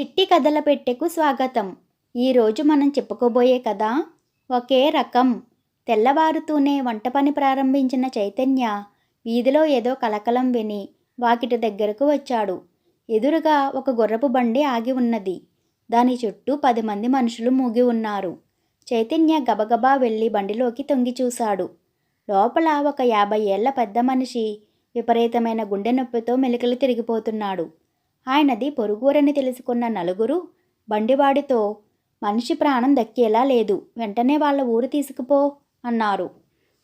చిట్టి కథల పెట్టెకు స్వాగతం. ఈరోజు మనం చెప్పుకోబోయే కథ ఒకే రకం. తెల్లవారుతూనే వంట పని ప్రారంభించిన చైతన్య వీధిలో ఏదో కలకలం విని వాకిటి దగ్గరకు వచ్చాడు. ఎదురుగా ఒక గుర్రపు బండి ఆగి ఉన్నది. దాని చుట్టూ పది మంది మనుషులు మూగి ఉన్నారు. చైతన్య గబగబా వెళ్ళి బండిలోకి తొంగి చూశాడు. లోపల ఒక యాభై ఏళ్ళ పెద్ద మనిషి విపరీతమైన గుండె నొప్పితో మెలికలు తిరిగిపోతున్నాడు. ఆయనది పొరుగురని తెలుసుకున్న నలుగురు బండివాడితో మనిషి ప్రాణం దక్కేలా లేదు వెంటనే వాళ్ళ ఊరు తీసుకుపో అన్నారు.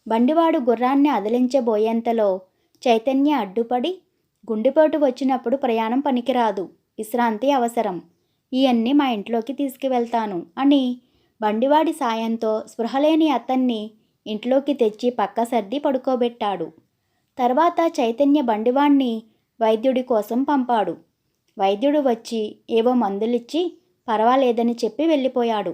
బండివాడు గుర్రాన్ని అదిలించబోయేంతలో చైతన్య అడ్డుపడి గుండెపోటు వచ్చినప్పుడు ప్రయాణం పనికిరాదు విశ్రాంతి అవసరం ఇవన్నీ మా ఇంట్లోకి తీసుకువెళ్తాను అని బండివాడి సాయంతో స్పృహలేని అతన్ని ఇంట్లోకి తెచ్చి పక్క సర్ది పడుకోబెట్టాడు. తర్వాత చైతన్య బండివాణ్ణి వైద్యుడి కోసం పంపాడు. వైద్యుడు వచ్చి ఏవో మందులిచ్చి పర్వాలేదని చెప్పి వెళ్ళిపోయాడు.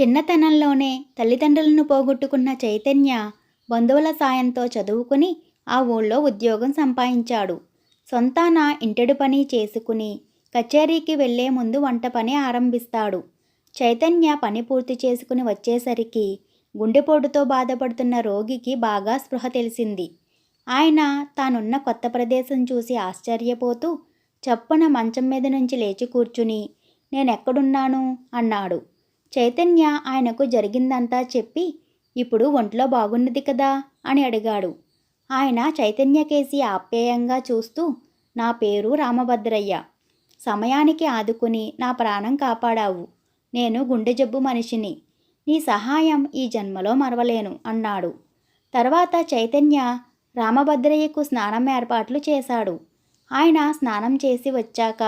చిన్నతనంలోనే తల్లిదండ్రులను పోగొట్టుకున్న చైతన్య బంధువుల సాయంతో చదువుకుని ఆ ఊళ్ళో ఉద్యోగం సంపాదించాడు. సొంతాన ఇంటడు పని చేసుకుని కచేరీకి వెళ్ళే ముందు వంట పని ఆరంభిస్తాడు. చైతన్య పని పూర్తి చేసుకుని వచ్చేసరికి గుండెపోటుతో బాధపడుతున్న రోగికి బాగా స్పృహ తెలిసింది. ఆయన తానున్న కొత్త ప్రదేశం చూసి ఆశ్చర్యపోతూ చప్పున మంచం మీద నుంచి లేచి కూర్చుని నేనెక్కడున్నాను? అన్నాడు. చైతన్య ఆయనకు జరిగిందంతా చెప్పి ఇప్పుడు ఒంట్లో బాగున్నది కదా? అని అడిగాడు. ఆయన చైతన్యకేసి ఆప్యాయంగా చూస్తూ నా పేరు రామభద్రయ్య. సమయానికి ఆదుకుని నా ప్రాణం కాపాడావు. నేను గుండె జబ్బు మనిషిని. నీ సహాయం ఈ జన్మలో మరవలేను అన్నాడు. తర్వాత చైతన్య రామభద్రయ్యకు స్నానం ఏర్పాట్లు చేశాడు. ఆయన స్నానం చేసి వచ్చాక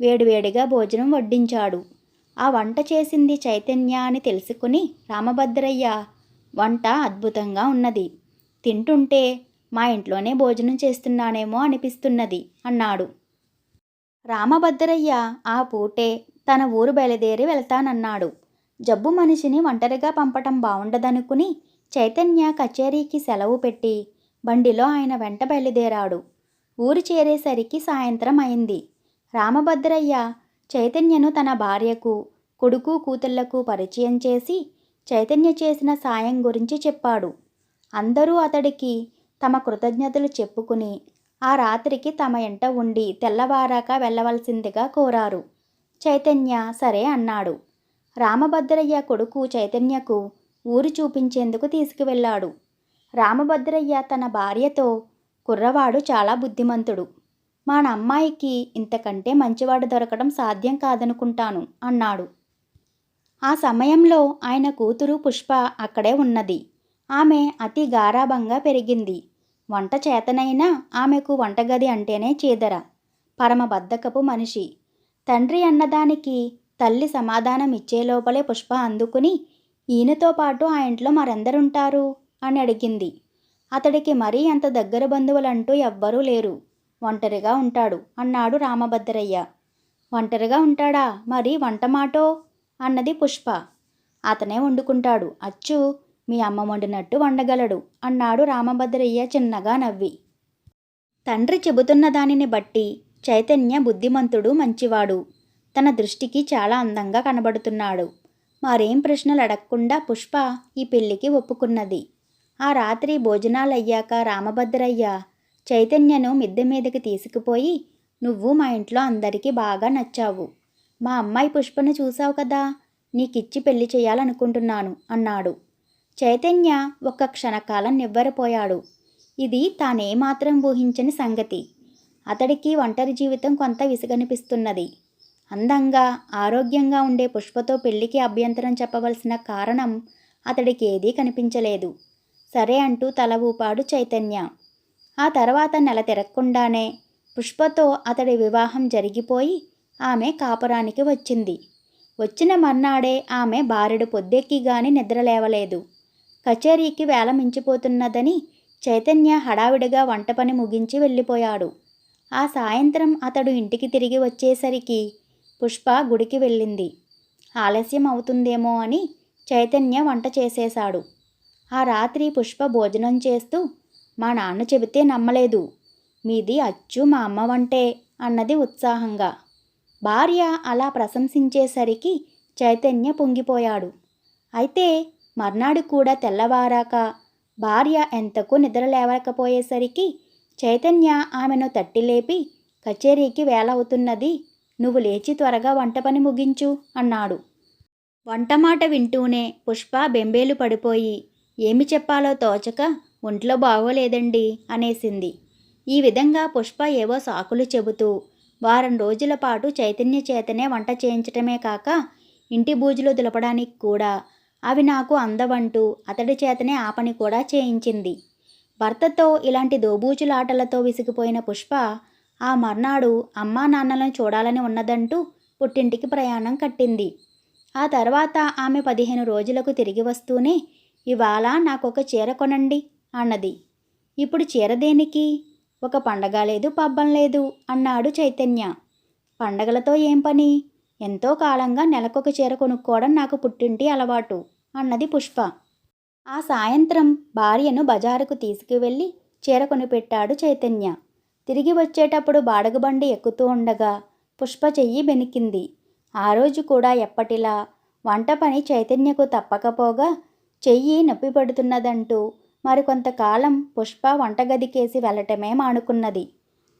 వేడివేడిగా భోజనం వడ్డించాడు. ఆ వంట చేసింది చైతన్య అని తెలుసుకుని రామభద్రయ్య వంట అద్భుతంగా ఉన్నది. తింటుంటే మా ఇంట్లోనే భోజనం చేస్తున్నానేమో అనిపిస్తున్నది అన్నాడు. రామభద్రయ్య ఆ పూటే తన ఊరు బయలుదేరి వెళ్తానన్నాడు. జబ్బు మనిషిని ఒంటరిగా పంపటం బాగుండదనుకుని చైతన్య కచేరీకి సెలవు పెట్టి బండిలో ఆయన వెంట బయలుదేరాడు. ఊరు చేరేసరికి సాయంత్రం అయింది. రామభద్రయ్య చైతన్యను తన భార్యకు కొడుకు కూతుళ్ళకు పరిచయం చేసి చైతన్య చేసిన సాయం గురించి చెప్పాడు. అందరూ అతడికి తమ కృతజ్ఞతలు చెప్పుకుని ఆ రాత్రికి తమ ఇంట ఉండి తెల్లవారాక వెళ్ళవలసిందిగా కోరారు. చైతన్య సరే అన్నాడు. రామభద్రయ్య కొడుకు చైతన్యకు ఊరు చూపించేందుకు తీసుకువెళ్ళాడు. రామభద్రయ్య తన భార్యతో కుర్రవాడు చాలా బుద్ధిమంతుడు. మా అమ్మాయికి ఇంతకంటే మంచివాడు దొరకడం సాధ్యం కాదనుకుంటాను అన్నాడు. ఆ సమయంలో ఆయన కూతురు పుష్ప అక్కడే ఉన్నది. ఆమె అతి గారాభంగా పెరిగింది. వంట చేతనైనా ఆమెకు వంటగది అంటేనే చీదర. పరమబద్ధకపు మనిషి. తండ్రి అన్నదానికి తల్లి సమాధానం ఇచ్చే లోపలే పుష్ప అందుకుని ఈయనతో పాటు ఆ ఇంట్లో మరెందరుంటారు? అని అడిగింది. అతడికి మరీ అంత దగ్గర బంధువులంటూ ఎవ్వరూ లేరు. ఒంటరిగా ఉంటాడు అన్నాడు రామభద్రయ్య. ఒంటరిగా ఉంటాడా? మరి వంట మాటో? అన్నది పుష్ప. అతనే వండుకుంటాడు. అచ్చు మీ అమ్మ వండినట్టు వండగలడు అన్నాడు రామభద్రయ్య చిన్నగా నవ్వి. తండ్రి చెబుతున్న దానిని బట్టి చైతన్య బుద్ధిమంతుడు మంచివాడు. తన దృష్టికి చాలా అందంగా కనబడుతున్నాడు. మరేం ప్రశ్నలు అడగకుండా పుష్ప ఈ పెళ్ళికి ఒప్పుకున్నది. ఆ రాత్రి భోజనాలయ్యాక రామభద్రయ్య చైతన్యను మిద్దె మీదకి తీసుకుపోయి నువ్వు మా ఇంట్లో అందరికీ బాగా నచ్చావు. మా అమ్మాయి పుష్పను చూసావు కదా నీకిచ్చి పెళ్ళి చేయాలనుకుంటున్నాను అన్నాడు. చైతన్య ఒక్క క్షణకాలం నివ్వరపోయాడు. ఇది తానేమాత్రం ఊహించని సంగతి. అతడికి ఒంటరి జీవితం కొంత విసుగనిపిస్తున్నది. అందంగా ఆరోగ్యంగా ఉండే పుష్పతో పెళ్ళికి అభ్యంతరం చెప్పవలసిన కారణం అతడికి ఏదీ కనిపించలేదు. సరే అంటూ తల ఊపాడు చైతన్య. ఆ తర్వాత నెల తిరగకుండానే పుష్పతో అతడి వివాహం జరిగిపోయి ఆమె కాపురానికి వచ్చింది. వచ్చిన మర్నాడే ఆమె బారెడు పొద్దెక్కి గాని నిద్రలేవలేదు కచేరీకి వేల మించిపోతున్నదని చైతన్య హడావిడిగా వంట పని ముగించి వెళ్ళిపోయాడు. ఆ సాయంత్రం అతడు ఇంటికి తిరిగి వచ్చేసరికి పుష్ప గుడికి వెళ్ళింది. ఆలస్యం అవుతుందేమో అని చైతన్య వంట చేసేశాడు. ఆ రాత్రి పుష్ప భోజనం చేస్తూ మా నాన్న చెబితే నమ్మలేదు. మీది అచ్చు మా అమ్మ వంటే అన్నది ఉత్సాహంగా. భార్య అలా ప్రశంసించేసరికి చైతన్య పొంగిపోయాడు. అయితే మర్నాడు కూడా తెల్లవారాక భార్య ఎంతకు నిద్ర లేవకపోయేసరికి చైతన్య ఆమెను తట్టిలేపి కచేరీకి వేలవుతున్నది నువ్వు లేచి త్వరగా వంట పని ముగించు అన్నాడు. వంట మాట వింటూనే పుష్ప బెంబేలు పడిపోయి ఏమి చెప్పాలో తోచక ఒంట్లో బాగోలేదండి అనేసింది. ఈ విధంగా పుష్ప ఏవో సాకులు చెబుతూ వారం రోజుల పాటు చైతన్య చేతనే వంట చేయించటమే కాక ఇంటి బూజులు దులపడానికి కూడా అవి నాకు అందవంటూ అతడి చేతనే ఆ పని కూడా చేయించింది. భర్తతో ఇలాంటి దోబూచులాటలతో విసిగిపోయిన పుష్ప ఆ మర్నాడు అమ్మా నాన్నలను చూడాలని ఉన్నదంటూ పుట్టింటికి ప్రయాణం కట్టింది. ఆ తర్వాత ఆమె పదిహేను రోజులకు తిరిగి వస్తూనే ఇవాళ నాకొక చీర కొనండి అన్నది. ఇప్పుడు చీర దేనికి? ఒక పండగ లేదు పబ్బం లేదు అన్నాడు చైతన్య. పండగలతో ఏం పని? ఎంతో కాలంగా నెలకొక చీర కొనుక్కోవడం నాకు పుట్టింటి అలవాటు అన్నది పుష్ప. ఆ సాయంత్రం భార్యను బజారుకు తీసుకువెళ్ళి చీర కొనిపెట్టాడు చైతన్య. తిరిగి వచ్చేటప్పుడు బాడగబండి ఎక్కుతూ ఉండగా పుష్ప చెయ్యి బెనికింది. ఆ రోజు కూడా ఎప్పటిలా వంట పని చైతన్యకు తప్పకపోగా చెయ్యి నొప్పి పడుతున్నదంటూ మరికొంతకాలం పుష్ప వంటగదికేసి వెళ్ళటమే మానుకున్నది.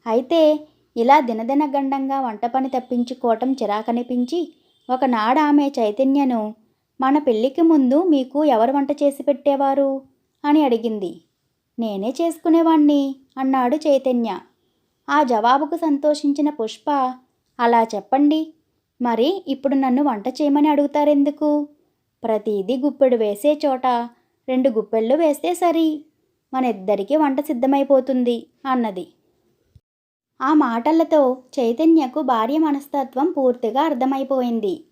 అయితే ఇలా దినదినగండంగా వంట పని తప్పించుకోవటం చిరాకనిపించి ఒకనాడు ఆమె చైతన్యను మన పెళ్ళికి ముందు మీకు ఎవరు వంట చేసి పెట్టేవారు? అని అడిగింది. నేనే చేసుకునేవాణ్ణి అన్నాడు చైతన్య. ఆ జవాబుకు సంతోషించిన పుష్ప అలా చెప్పండి. మరి ఇప్పుడు నన్ను వంట చేయమని అడుగుతారెందుకు? ప్రతిదీ గుప్పెడు వేసే చోట రెండు గుప్పెళ్ళు వేస్తే సరి. మన ఇద్దరికీ వంట సిద్ధమైపోతుంది అన్నది. ఆ మాటలతో చైతన్యకు భార్య మనస్తత్వం పూర్తిగా అర్థమైపోయింది.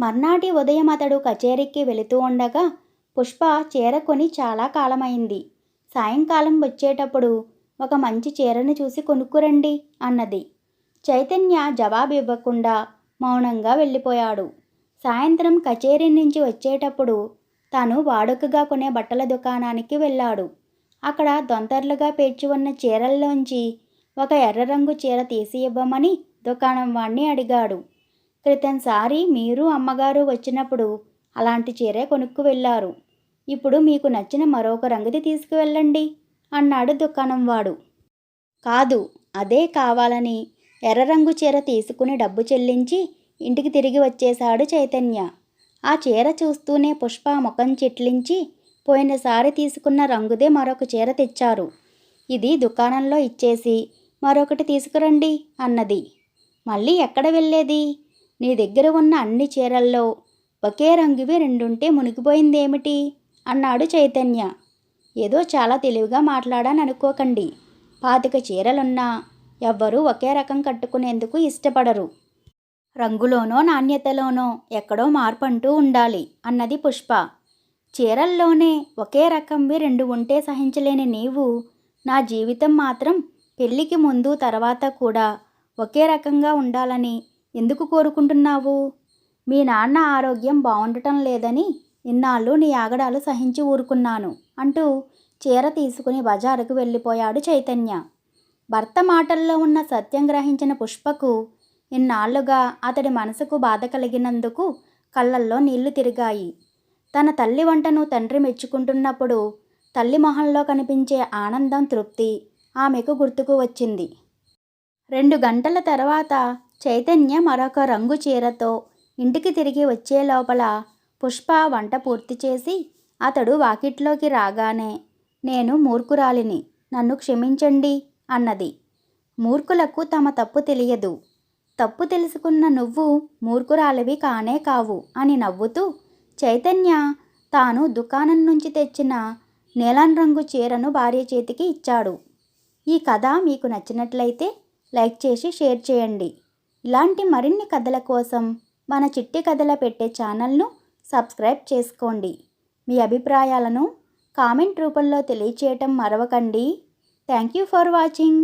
మర్నాటి ఉదయం అతడు కచేరీకి వెళుతూ ఉండగా పుష్ప చీరకొని చాలా కాలమైంది. సాయంకాలం వచ్చేటప్పుడు ఒక మంచి చీరను చూసి కొనుక్కురండి అన్నది. చైతన్య జవాబు ఇవ్వకుండా మౌనంగా వెళ్ళిపోయాడు. సాయంత్రం కచేరీ నుంచి వచ్చేటప్పుడు తాను వాడుకగా కొనే బట్టల దుకాణానికి వెళ్ళాడు. అక్కడ దొంతర్లుగా పేర్చి ఉన్న చీరల్లోంచి ఒక ఎర్ర రంగు చీర తీసి ఇవ్వమని దుకాణం వాణ్ణి అడిగాడు. క్రితంసారి మీరు అమ్మగారు వచ్చినప్పుడు అలాంటి చీరే కొనుక్కు వెళ్ళారు. ఇప్పుడు మీకు నచ్చిన మరొక రంగుది తీసుకువెళ్ళండి అన్నాడు దుకాణం వాడు. కాదు అదే కావాలని ఎర్ర రంగు చీర తీసుకుని డబ్బు చెల్లించి ఇంటికి తిరిగి వచ్చేశాడు చైతన్య. ఆ చీర చూస్తూనే పుష్ప ముఖం చెట్లించి పోయినసారి తీసుకున్న రంగుదే మరొక చీర తెచ్చారు. ఇది దుకాణంలో ఇచ్చేసి మరొకటి తీసుకురండి అన్నది. మళ్ళీ ఎక్కడ వెళ్ళేది? నీ దగ్గర ఉన్న అన్ని చీరల్లో ఒకే రంగువి రెండుంటే మునిగిపోయిందేమిటి? అన్నాడు చైతన్య. ఏదో చాలా తెలివిగా మాట్లాడాను అనుకోకండి. పాతిక చీరలున్నా ఎవ్వరూ ఒకే రకం కట్టుకునేందుకు ఇష్టపడరు. రంగులోనో నాణ్యతలోనో ఎక్కడో మార్పు అంటూ ఉండాలి అన్నది పుష్ప. చీరల్లోనే ఒకే రకంవి రెండు ఉంటే సహించలేని నీవు నా జీవితం మాత్రం పెళ్ళికి ముందు తర్వాత కూడా ఒకే రకంగా ఉండాలని ఎందుకు కోరుకుంటున్నావు? మీ నాన్న ఆరోగ్యం బాగుండటం లేదని ఇన్నాళ్ళు నీ ఆగడాలు సహించి ఊరుకున్నాను అంటూ చీర తీసుకుని బజారుకు వెళ్ళిపోయాడు చైతన్య. భర్త మాటల్లో ఉన్న సత్యం గ్రహించిన పుష్పకు ఇన్నాళ్ళుగా అతడి మనసుకు బాధ కలిగినందుకు కళ్ళల్లో నీళ్ళు తిరిగాయి. తన తల్లి వంటను తండ్రి మెచ్చుకుంటున్నప్పుడు తల్లి మొహంలో కనిపించే ఆనందం తృప్తి ఆమెకు గుర్తుకు వచ్చింది. రెండు గంటల తర్వాత చైతన్య మరొక రంగు చీరతో ఇంటికి తిరిగి వచ్చే లోపల పుష్ప వంట పూర్తి చేసి అతడు వాకిట్లోకి రాగానే నేను మూర్ఖురాలిని నన్ను క్షమించండి అన్నది. మూర్ఖులకు తమ తప్పు తెలియదు. తప్పు తెలుసుకున్న నువ్వు మూర్ఖురాలివి కానే కావు అని నవ్వుతూ చైతన్య తాను దుకాణం నుంచి తెచ్చిన నీలం రంగు చీరను భార్య చేతికి ఇచ్చాడు. ఈ కథ మీకు నచ్చినట్లయితే లైక్ చేసి షేర్ చేయండి. ఇలాంటి మరిన్ని కథల కోసం మన చిట్టి కథల పెట్టే ఛానల్ను సబ్స్క్రైబ్ చేసుకోండి. మీ అభిప్రాయాలను కామెంట్ రూపంలో తెలియచేయటం మరవకండి. Thank you for watching.